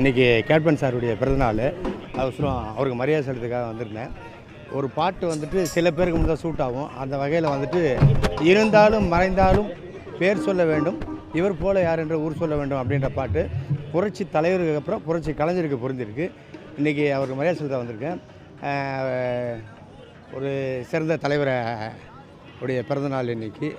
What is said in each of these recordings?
இன்றைக்கி கேப்டன் சாருடைய பிறந்தநாள். அவசரம் அவருக்கு மரியாதை செலுத்துக்காக வந்திருந்தேன். ஒரு பாட்டு வந்துட்டு சில பேருக்கு மட்டும் சூட் ஆகும். அந்த வகையில் வந்துட்டு இருந்தாலும் மறைந்தாலும் பேர் சொல்ல வேண்டும். இவர் போல யார் என்ற ஊர் சொல்ல வேண்டும் அப்படின்ற பாட்டு புரட்சி தலைவருக்கு அப்புறம் புரட்சி கலைஞருக்கு பொருந்திருக்கு. இன்றைக்கி அவருக்கு மரியாதை செலுத்த வந்திருக்கேன். ஒரு சிறந்த தலைவரை உடைய பிறந்தநாள் இன்றைக்கி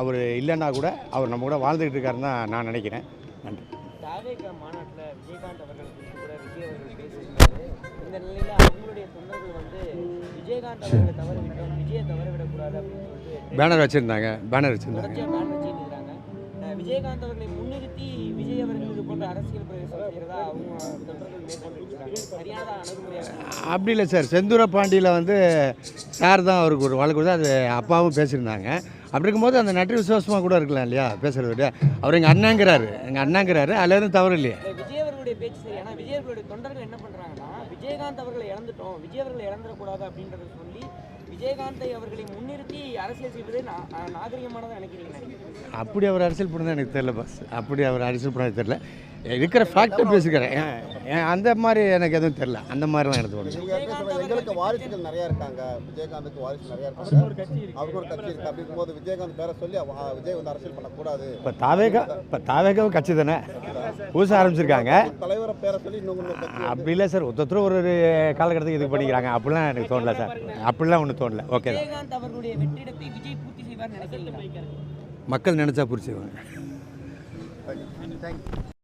அவர் இல்லைன்னா கூட அவர் நம்ம கூட வாழ்ந்துக்கிட்டு இருக்காருன்னு தான் நான் நினைக்கிறேன். நன்றி. மாநாட்டில் விஜயகாந்த் அவர்கள் குறித்து கூட விஜய் அவர்கள் பேசியிருந்தாரு. இந்த நிலையில் அவங்களுடைய தொண்டர்கள் வந்து விஜயகாந்த் அவர்களை தவற விட்டோம் விஜயை தவற விடக்கூடாது அப்படின்னு சொல்லிட்டு பேனர் வச்சுருந்தாங்க. பேனர் வச்சுருந்தாங்க. விஜயகாந்த் அவர்களை முன்னிறுத்தி விஜய் அவர்கள் இது போன்ற அரசியல் பிரவேசம் செய்கிறதா அவங்க தொண்டர்கள் மேற்கொண்டு இருக்கிறாங்க சரியான அணுகுமுறையாக அப்படி இல்லை சார். செந்தூர பாண்டியில் வந்து சார் தான் அவருக்கு ஒரு வழக்கு அது அப்பாவும் பேசியிருந்தாங்க. அப்படி இருக்கும்போது அந்த நன்றி விசுவாசமாக கூட இருக்கலாம் இல்லையா? பேசுகிறத விட அவர் எங்கள் அண்ணாங்கிறாரு. எங்கள் அண்ணாங்கிறாரு. அதில் எதுவும் தவறு இல்லையே. விஜயர்களுடைய பேச்சு சரி. ஆனால் தொண்டர்கள் என்ன பண்ணுறாங்கன்னா விஜயகாந்த் அவர்களை இழந்துட்டோம் விஜய் அவர்களை இழந்துடக்கூடாது அப்படின்றத சொல்லி விஜயகாந்தை அவர்களை முன்னிறுத்தி அரசியல் செய்வது நா- நினைக்கிறீங்க? நினைக்கிறேன் அப்படி அவர் அரசியல் பண்ணதான் எனக்கு தெரியல பாஸ் அப்படி அவர் அரசியல் பண்ணது தெரியல. இருக்கிற ஃபேக்டை பேசிக்கிறேன். ஏன், ஏன் அந்த மாதிரி எனக்கு எதுவும் தெரியல. அந்த மாதிரிலாம் எனக்கு பேசுற எங்களுக்கு வாரிசுகள் நிறைய இருக்காங்க. விஜயகாந்துக்கு வாரிசு நிறைய இருக்காங்க. அவருக்கு ஒரு கட்சி இருக்கு. அப்படி இருக்கும்போது விஜயகாந்த் பேரை சொல்லி விஜய் வந்து அரசியல் பண்ணக்கூடாது. இப்போ தாவேகா இப்போ தாவேகாவும் கட்சி தானே? புதுசாக ஆரம்பிச்சிருக்காங்க. தலைவரை பேரை சொல்லி கட்சி அப்படி இல்லை சார். ஒருத்தர் ஒரு ஒரு காலகட்டத்துக்கு இது பண்ணிக்கிறாங்க. அப்படிலாம் எனக்கு தோணல சார். அப்படிலாம் ஒன்றும் தோணல. ஓகே தான் விஜயகாந்த் அவர்களுடைய வெற்றிடத்தை விஜய் பூர்த்தி செய்வார் நினைக்கிறீங்க மக்கள் நினச்சா புரிச்சுவாங்க சாக்கையோட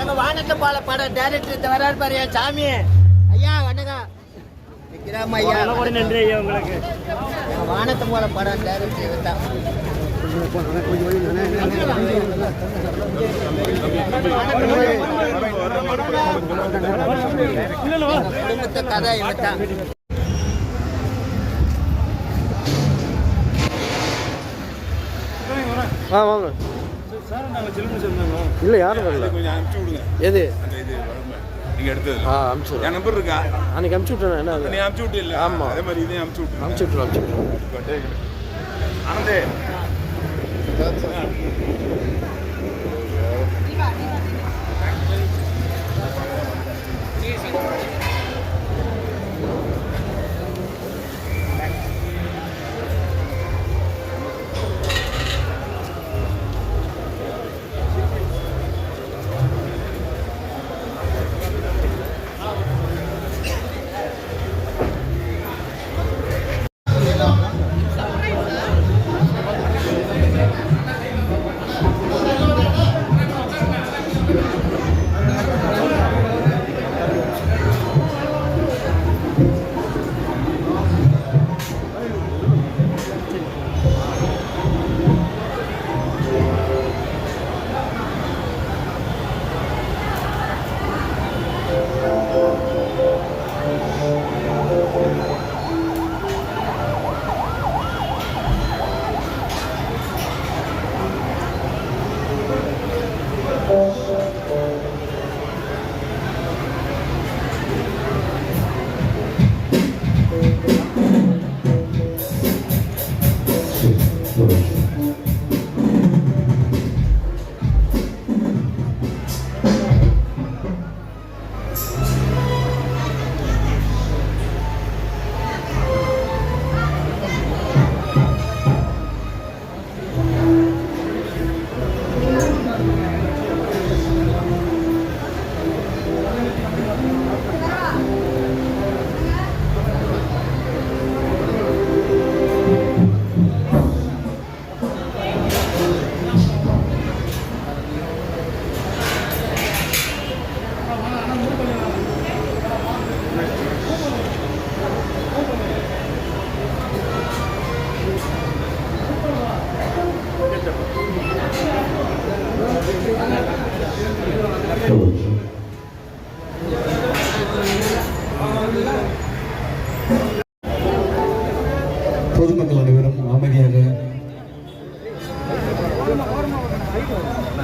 எங்க வானத்தை போல படம் டைரக்டர் வராரு பாரு சாமி. ஐயா நன்றி ஐயா உங்களுக்கு. வானத்தை போல படம் தான் குடும்பத்தை கதை ஆ வாங்க. இல்லை யாரும் வரல. கொஞ்சம் அனுப்பிச்சு விடுங்க. எது? அந்த இது வரும்ப. நீங்க எடுத்தது ஆ அனுப்பிச்சு விட்றேன் என் நம்பர் இருக்கா? அன்னைக்கு அனுப்பிச்சு விட்றேன் என்ன நீ அனுப்பிச்சு விட்டு இல்ல ஆமா. அதே மாதிரி இதையும் அனுப்பிச்சு விட்டு ஆனந்தே.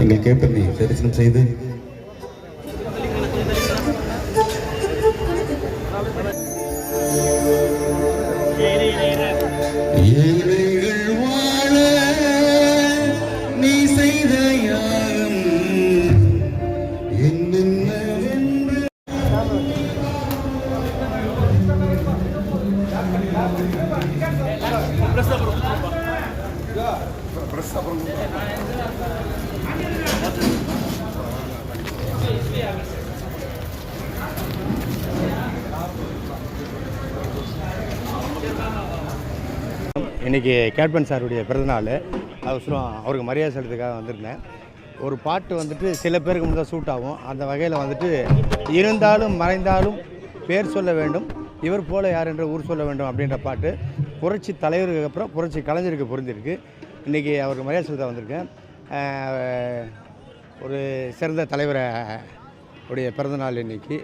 தங்கள் கேப்பனை தரிசனம் செய்து ஏழைகள் வாழ நீ இன்றைக்கி கேப்டன் சாருடைய பிறந்தநாள். அவசரம் அவருக்கு மரியாதை செலுத்துக்காக வந்திருந்தேன். ஒரு பாட்டு வந்துட்டு சில பேருக்கு மட்டும் சூட் ஆகும். அந்த வகையில் வந்துட்டு இருந்தாலும் மறைந்தாலும் பேர் சொல்ல வேண்டும். இவர் போல யார் என்று ஊர் சொல்ல வேண்டும் அப்படின்ற பாட்டு புரட்சி தலைவருக்கு அப்புறம் புரட்சி கலைஞருக்கு பொருந்திருக்கு. இன்றைக்கி அவருக்கு மரியாதை செலுத்த வந்திருக்கேன். ஒரு சிறந்த தலைவரை உடைய பிறந்தநாள் இன்னைக்கு.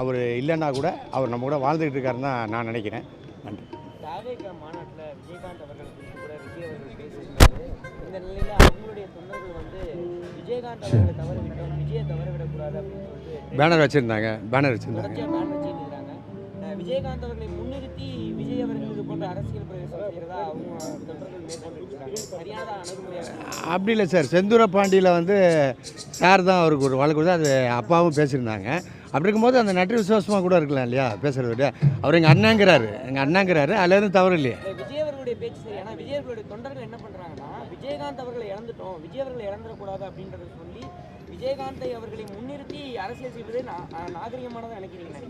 அவர் இல்லைன்னா கூட அவர் நம்ம கூட வாழ்ந்துக்கிட்டு இருக்காருன்னு தான் நான் நினைக்கிறேன். நன்றி. பேனர் வச்சுருந்தாங்க பேனர் வச்சுருந்தாங்க. விஜயகாந்த் அவர்களை முன்னிறுத்தி விஜய் அவர்கள் அப்படி இல்லை சார். செந்தூர பாண்டியில் வந்து சார் தான் அவருக்கு ஒரு வழக்கு கொடுத்து அது அப்பாவும் பேசியிருந்தாங்க. அப்படி இருக்கும்போது அந்த நன்றி விசுவாசமாக கூட இருக்கலாம் இல்லையா பேசுகிறத விட. அவர் எங்கள் அண்ணாங்கிறாரு. எங்கள் அண்ணாங்கிறாரு. அதில் எதுவும் தவறு இல்லையே. இல்ல, விஜய் அவர்களுடைய பேச்சு சரி. ஆனால் விஜய் அவர்களுடைய தொண்டர்கள் என்ன பண்ணுறாங்கன்னா விஜயகாந்த் அவர்களை இழந்துட்டோம். விஜய் அவர்களை இழந்துடக்கூடாது அப்படின்றத சொல்லி விஜயகாந்தை அவர்களை முன்னிறுத்தி அரசியல் செய்வது நாகரிகமானதாக நினைக்கிறீங்க?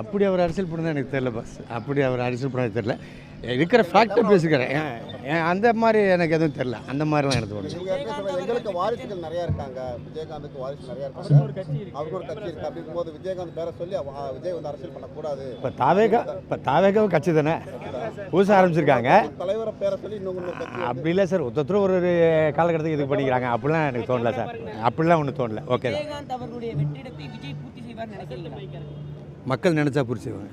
அப்படி அவர் அரசியல் பண்ணதான் எனக்கு தெரியல பஸ் அப்படி அவர் அரசியல் பண்ணது தெரியல. இருக்கிற ஃபேக்டர் பேசிக்கிறேன் ஏன், ஏன் அந்த மாதிரி எனக்கு எதுவும் தெரியல. அந்த மாதிரிலாம் எனக்கு தோணுது எங்களுக்கு வாரிசுகள் நிறைய இருக்காங்க. விஜயகாந்துக்கு வாரிசு நிறைய இருக்காங்க. அவருக்கு ஒரு கட்சி இருக்கு. அப்படி இருக்கும்போது விஜயகாந்த் பேரை சொல்லி விஜய் வந்து அரசியல் பண்ணக்கூடாது. இப்போ தாவேகா இப்போ தாவேகாவும் கட்சி தானே? புதுசாக ஆரம்பிச்சிருக்காங்க. அப்படி இல்லை சார் ஒருத்தர் ஒரு ஒரு காலகட்டத்துக்கு இது பண்ணிக்கிறாங்க. அப்படிலாம் எனக்கு தோணல சார். அப்படிலாம் ஒன்றும் தோணல. ஓகே மக்கள் நினச்சா புரிச்சுவாங்க